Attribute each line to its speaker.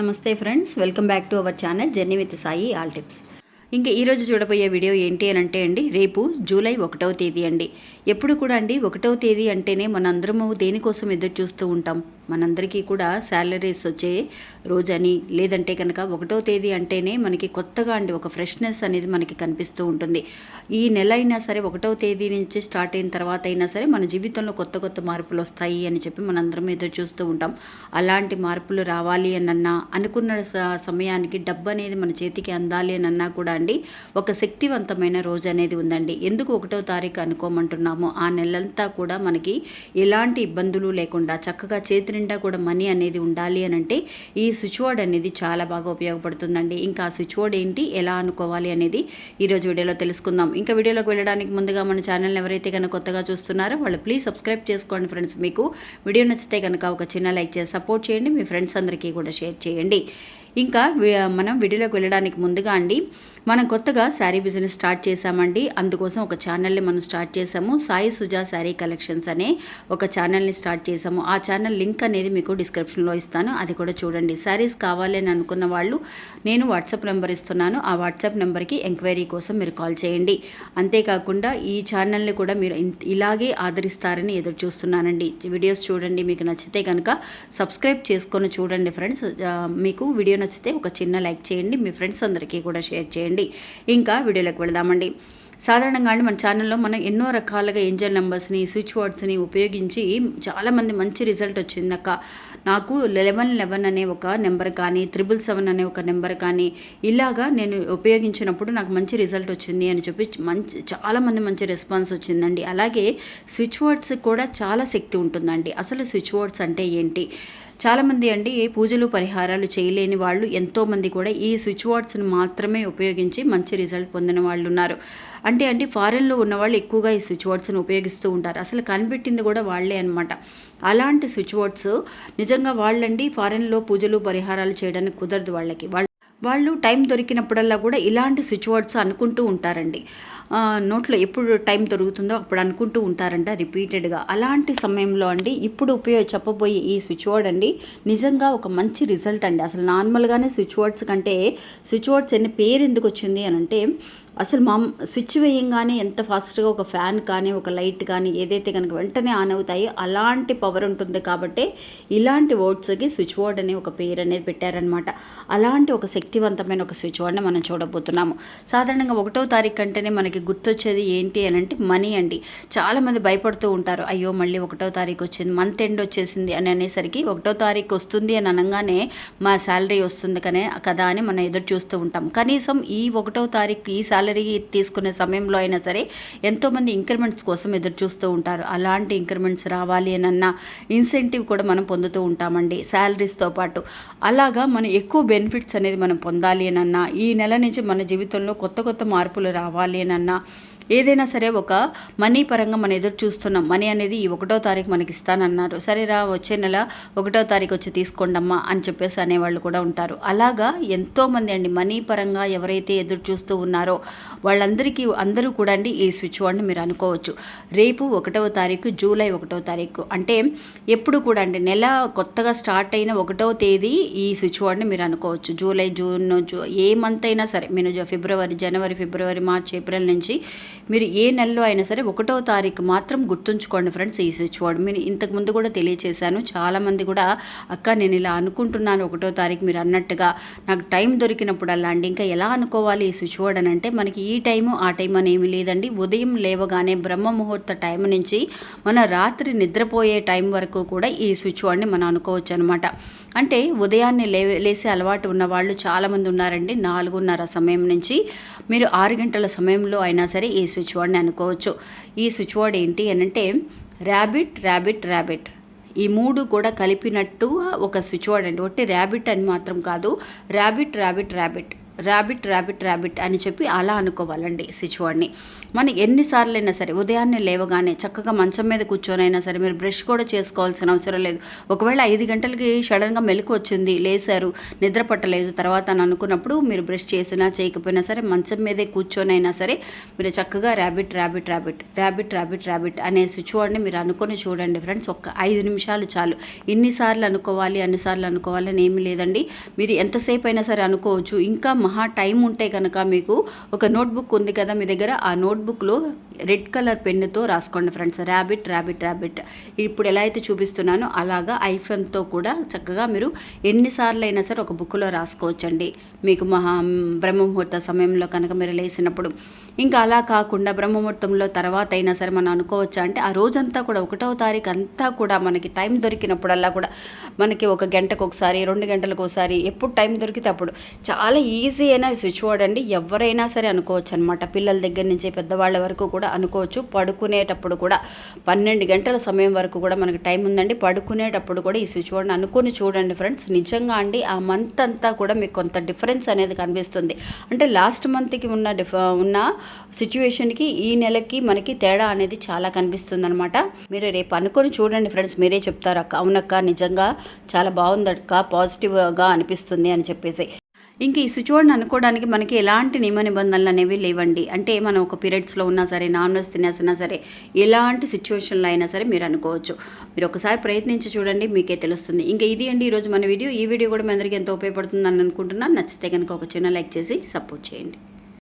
Speaker 1: నమస్తే friends welcome back to our channel journey with Sai all tips. ఇంకా ఈరోజు చూడబోయే వీడియో ఏంటి అని అంటే అండి రేపు జూలై ఒకటవ తేదీ అండి. ఎప్పుడు కూడా అండి ఒకటవ తేదీ అంటేనే మనందరము దేనికోసం ఎదురు చూస్తూ ఉంటాం? మనందరికీ కూడా శాలరీస్ వచ్చే రోజని లేదంటే కనుక ఒకటో తేదీ అంటేనే మనకి కొత్తగా అండి ఒక ఫ్రెష్నెస్ అనేది మనకి కనిపిస్తూ ఉంటుంది. ఈ నెల అయినా సరే ఒకటో తేదీ నుంచి స్టార్ట్ అయిన తర్వాత అయినా సరే మన జీవితంలో కొత్త కొత్త మార్పులు వస్తాయి అని చెప్పి మనందరం ఎదురు చూస్తూ ఉంటాం. అలాంటి మార్పులు రావాలి అనన్నా అనుకున్న స- సమయానికి డబ్బు అనేది మన చేతికి అందాలి అనన్నా కూడా అండి ఒక శక్తివంతమైన రోజు అనేది ఉందండి. ఎందుకు ఒకటో తారీఖు అనుకోమంటున్నామో ఆ నెలంతా కూడా మనకి ఎలాంటి ఇబ్బందులు లేకుండా చక్కగా చేతిని నిండా కూడా మనీ అనేది ఉండాలి అని అంటే ఈ స్విచ్ బోర్డ్ అనేది చాలా బాగా ఉపయోగపడుతుందండి. ఇంకా ఆ స్విచ్ బోర్డ్ ఏంటి ఎలా అనుకోవాలి అనేది ఈరోజు వీడియోలో తెలుసుకుందాం. ఇంకా వీడియోలోకి వెళ్ళడానికి ముందుగా మన ఛానల్ ఎవరైతే కనుక కొత్తగా చూస్తున్నారో వాళ్ళు ప్లీజ్ సబ్స్క్రైబ్ చేసుకోండి ఫ్రెండ్స్. మీకు వీడియో నచ్చితే కనుక ఒక చిన్న లైక్ చేసి సపోర్ట్ చేయండి. మీ ఫ్రెండ్స్ అందరికీ కూడా షేర్ చేయండి. ఇంకా మనం వీడియోలోకి వెళ్ళడానికి ముందుగా అండి మనం కొత్తగా శారీ బిజినెస్ స్టార్ట్ చేశామండి. అందుకోసం ఒక ఛానల్ని మనం స్టార్ట్ చేసాము సాయి సుజా శారీ కలెక్షన్స్ అనే ఒక ఛానల్ని స్టార్ట్ చేసాము ఆ ఛానల్ లింక్ అనేది మీకు డిస్క్రిప్షన్లో ఇస్తాను. అది కూడా చూడండి. శారీస్ కావాలి అని అనుకున్న వాళ్ళు నేను వాట్సాప్ నెంబర్ ఇస్తున్నాను. ఆ వాట్సాప్ నెంబర్కి ఎంక్వైరీ కోసం మీరు కాల్ చేయండి. అంతేకాకుండా ఈ ఛానల్ని కూడా మీరు ఇన్- ఇలాగే ఆదరిస్తారని ఎదురు చూస్తున్నానండి. వీడియోస్ చూడండి. మీకు నచ్చితే కనుక సబ్స్క్రైబ్ చేసుకొని చూడండి ఫ్రెండ్స్. మీకు వీడియో నచ్చితే ఒక చిన్న లైక్ చేయండి మీ ఫ్రెండ్స్ అందరికీ కూడా షేర్ చేయండి. ఇంకా వీడియోలోకి వెళదామండి. సాధారణంగా అండి మన ఛానల్లో మనం ఎన్నో రకాలుగా ఏంజల్ నెంబర్స్ని స్విచ్ వర్డ్స్ని ఉపయోగించి చాలామంది మంచి రిజల్ట్ వచ్చింది అక్క. నాకు లెవెన్ లెవెన్ అనే ఒక నెంబర్ కానీ త్రిబుల్ సెవెన్ అనే ఒక నెంబర్ కానీ ఇలాగా నేను ఉపయోగించినప్పుడు నాకు మంచి రిజల్ట్ వచ్చింది అని చెప్పి మంచి చాలామంది మంచి రెస్పాన్స్ వచ్చిందండి. అలాగే స్విచ్ వర్డ్స్ కూడా చాలా శక్తి ఉంటుందండి. అసలు స్విచ్ వర్డ్స్ అంటే ఏంటి? చాలామంది అండి ఏ పూజలు పరిహారాలు చేయలేని వాళ్ళు ఎంతోమంది కూడా ఈ స్విచ్ వర్డ్స్ని మాత్రమే ఉపయోగించి మంచి రిజల్ట్ పొందిన వాళ్ళు ఉన్నారు. అంటే అండి ఫారెన్లో ఉన్న వాళ్ళు ఎక్కువగా ఈ స్విచ్ వర్డ్స్ని ఉపయోగిస్తూ ఉంటారు. అసలు కనిపెట్టింది కూడా వాళ్ళే అనమాట అలాంటి స్విచ్ వర్డ్స్ నిజంగా వాళ్ళండి ఫారెన్లో పూజలు పరిహారాలు చేయడానికి కుదరదు వాళ్ళకి. వాళ్ళు వాళ్ళు టైం దొరికినప్పుడల్లా కూడా ఇలాంటి స్విచ్ వర్డ్స్ అనుకుంటూ ఉంటారండి. నోట్లో ఎప్పుడు టైం దొరుకుతుందో అప్పుడు అనుకుంటూ ఉంటారంట రిపీటెడ్గా. అలాంటి సమయంలో అండి ఇప్పుడు ఉపయోగ చెప్పబోయే ఈ స్విచ్ వర్డ్ అండి నిజంగా ఒక మంచి రిజల్ట్ అండి. అసలు నార్మల్గానే స్విచ్ వర్డ్స్ కంటే స్విచ్ వర్డ్స్ అనే పేరు ఎందుకు వచ్చింది అని అంటే అసలు మా స్విచ్ వేయంగానే ఎంత ఫాస్ట్గా ఒక ఫ్యాన్ కానీ ఒక లైట్ కానీ ఏదైతే కనుక వెంటనే ఆన్ అవుతాయో అలాంటి పవర్ ఉంటుంది కాబట్టి ఇలాంటి వర్డ్స్కి స్విచ్ బోర్డ్ అనే ఒక పేరు అనేది పెట్టారనమాట అలాంటి ఒక శక్తివంతమైన ఒక స్విచ్ బోర్డ్ని మనం చూడబోతున్నాము. సాధారణంగా ఒకటో తారీఖు కంటేనే మనకి గుర్తొచ్చేది ఏంటి అని అంటే మనీ అండి. చాలామంది భయపడుతూ ఉంటారు. అయ్యో మళ్ళీ ఒకటో తారీఖు వచ్చింది మంత్ ఎండ్ వచ్చేసింది అని అనేసరికి ఒకటో తారీఖు వస్తుంది అని అనగానే మా శాలరీ వస్తుంది కనే కదా అని మనం ఎదురు చూస్తూ ఉంటాం. కనీసం ఈ ఒకటో తారీఖు ఈ శాలరీ తీసుకునే సమయంలో అయినా సరే ఎంతోమంది ఇంక్రిమెంట్స్ కోసం ఎదురు చూస్తూ ఉంటారు. అలాంటి ఇంక్రిమెంట్స్ రావాలి అనన్న ఇన్సెంటివ్ కూడా మనం పొందుతూ ఉంటామండి. శాలరీస్తో పాటు అలాగా మనం ఎక్కువ బెనిఫిట్స్ అనేది మనం పొందాలి అనన్నా ఈ నెల నుంచి మన జీవితంలో కొత్త కొత్త మార్పులు రావాలి అని ఏదైనా సరే ఒక మనీ పరంగా మనం ఎదురు చూస్తున్నాం. మనీ అనేది ఈ ఒకటో తారీఖు మనకి ఇస్తానన్నారు. సరే రా వచ్చే నెల ఒకటో తారీఖు వచ్చి తీసుకోండమ్మా అని చెప్పేసి అనేవాళ్ళు కూడా ఉంటారు. అలాగా ఎంతోమంది అండి మనీ పరంగా ఎవరైతే ఎదురు చూస్తూ ఉన్నారో వాళ్ళందరికీ అందరూ కూడా అండి ఈ స్విచ్ బోర్డ్ని మీరు అనుకోవచ్చు. రేపు ఒకటవ తారీఖు జూలై ఒకటవ తారీఖు. అంటే ఎప్పుడు కూడా అండి నెల కొత్తగా స్టార్ట్ అయిన ఒకటవ తేదీ ఈ స్విచ్ బోర్డ్ని మీరు అనుకోవచ్చు. జూలై జూన్ జూ ఏ మంత్ అయినా సరే మీరు ఫిబ్రవరి జనవరి ఫిబ్రవరి మార్చ్ ఏప్రిల్ నుంచి మీరు ఏ నెలలో అయినా సరే ఒకటో తారీఖు మాత్రం గుర్తుంచుకోండి ఫ్రెండ్స్ ఈ స్విచ్ బోర్డ్. మీరు ఇంతకు ముందు కూడా తెలియచేశాను. చాలామంది కూడా అక్క నేను ఇలా అనుకుంటున్నాను ఒకటో తారీఖు మీరు అన్నట్టుగా నాకు టైం దొరికినప్పుడల్లా అండి. ఇంకా ఎలా అనుకోవాలి ఈ స్విచ్ బోర్డ్ అని అంటే మనకి ఈ టైము ఆ టైం అని ఏమి లేదండి. ఉదయం లేవగానే బ్రహ్మ ముహూర్త టైం నుంచి మన రాత్రి నిద్రపోయే టైం వరకు కూడా ఈ స్విచ్ బోర్డ్ని మనం అనుకోవచ్చు అనమాట అంటే ఉదయాన్నే లే లేసే అలవాటు ఉన్న వాళ్ళు చాలామంది ఉన్నారండి. నాలుగున్నర సమయం నుంచి మీరు ఆరు గంటల సమయంలో అయినా సరే ఈ స్విచ్ బోర్డ్ని అనుకోవచ్చు. ఈ స్విచ్ బోర్డ్ ఏంటి అని అంటే ర్యాబిట్ ర్యాబిట్ ర్యాబిట్. ఈ మూడు కూడా కలిపినట్టు ఒక స్విచ్ బోర్డ్ అండి. ఒకటి ర్యాబిట్ అని మాత్రం కాదు. Rabbit rabbit rabbit. Rabbit rabbit rabbit అని చెప్పి అలా అనుకోవాలండి సిచ్యువాడిని. మనం ఎన్నిసార్లు అయినా సరే ఉదయాన్నే లేవగానే చక్కగా మంచం మీద కూర్చొనైనా సరే మీరు బ్రష్ కూడా చేసుకోవాల్సిన అవసరం లేదు. ఒకవేళ ఐదు గంటలకి సడన్గా మెలకు వచ్చింది లేసారు నిద్ర పట్టలేదు తర్వాత అని అనుకున్నప్పుడు మీరు బ్రష్ చేసినా చేయకపోయినా సరే మంచం మీదే కూర్చొనైనా సరే మీరు చక్కగా rabbit rabbit rabbit rabbit rabbit rabbit అనే సిచ్యువాడిని మీరు అనుకొని చూడండి ఫ్రెండ్స్. ఒక్క ఐదు నిమిషాలు చాలు. ఇన్నిసార్లు అనుకోవాలి అన్నిసార్లు అనుకోవాలని ఏమీ లేదండి. మీరు ఎంతసేపు అయినా సరే అనుకోవచ్చు. ఇంకా మహా టైం ఉంటే కనుక మీకు ఒక నోట్బుక్ ఉంది కదా మీ దగ్గర ఆ నోట్బుక్లో రెడ్ కలర్ పెన్నుతో రాసుకోండి ఫ్రెండ్స్. Rabbit rabbit rabbit. ఇప్పుడు ఎలా అయితే చూపిస్తున్నానో అలాగా ఐఫోన్తో కూడా చక్కగా మీరు ఎన్నిసార్లు అయినా సరే ఒక బుక్లో రాసుకోవచ్చండి. మీకు మహా బ్రహ్మముహూర్త సమయంలో కనుక మీరు లేసినప్పుడు. ఇంకా అలా కాకుండా బ్రహ్మముహూర్తంలో తర్వాత అయినా సరే మనం అనుకోవచ్చా అంటే ఆ రోజంతా కూడా ఒకటవ తారీఖు అంతా కూడా మనకి టైం దొరికినప్పుడల్లా కూడా మనకి ఒక గంటకు ఒకసారి రెండు గంటలకు ఒకసారి ఎప్పుడు టైం దొరికితే అప్పుడు చాలా ఈజీ అయిన స్విచ్ బోర్డ్ అండి ఎవరైనా సరే అనుకోవచ్చు అనమాట పిల్లల దగ్గర నుంచి పెద్దవాళ్ళ వరకు కూడా అనుకోవచ్చు. పడుకునేటప్పుడు కూడా పన్నెండు గంటల సమయం వరకు కూడా మనకి టైం ఉందండి. పడుకునేటప్పుడు కూడా ఈ స్విచ్ బోర్డ్ని అనుకుని చూడండి ఫ్రెండ్స్. నిజంగా అండి ఆ మంత్ అంతా కూడా మీకు కొంత డిఫరెన్స్ అనేది కనిపిస్తుంది. అంటే లాస్ట్ మంత్కి ఉన్న డిఫ ఉన్న సిచ్యువేషన్కి ఈ నెలకి మనకి తేడా అనేది చాలా కనిపిస్తుంది అనమాట మీరు రేపు అనుకొని చూడండి ఫ్రెండ్స్. మీరే చెప్తారు అక్క అవునక్క నిజంగా చాలా బాగుందక్క పాజిటివ్గా అనిపిస్తుంది అని చెప్పేసి. ఇంక ఈ సిచ్యువేషన్ అనుకోవడానికి మనకి ఎలాంటి నియమ నిబంధనలు అనేవి లేవండి. అంటే మనం ఒక పీరియడ్స్లో ఉన్నా సరే నాన్ వెజ్ తినేసినా సరే ఎలాంటి సిచ్యువేషన్లో అయినా సరే మీరు అనుకోవచ్చు. మీరు ఒకసారి ప్రయత్నించి చూడండి మీకే తెలుస్తుంది. ఇంకా ఇది అండి ఈరోజు మన వీడియో. ఈ వీడియో కూడా మీ అందరికీ ఎంతో ఉపయోగపడుతుందని అనుకుంటున్నాను. నచ్చితే కనుక ఒక చిన్న లైక్ చేసి సపోర్ట్ చేయండి.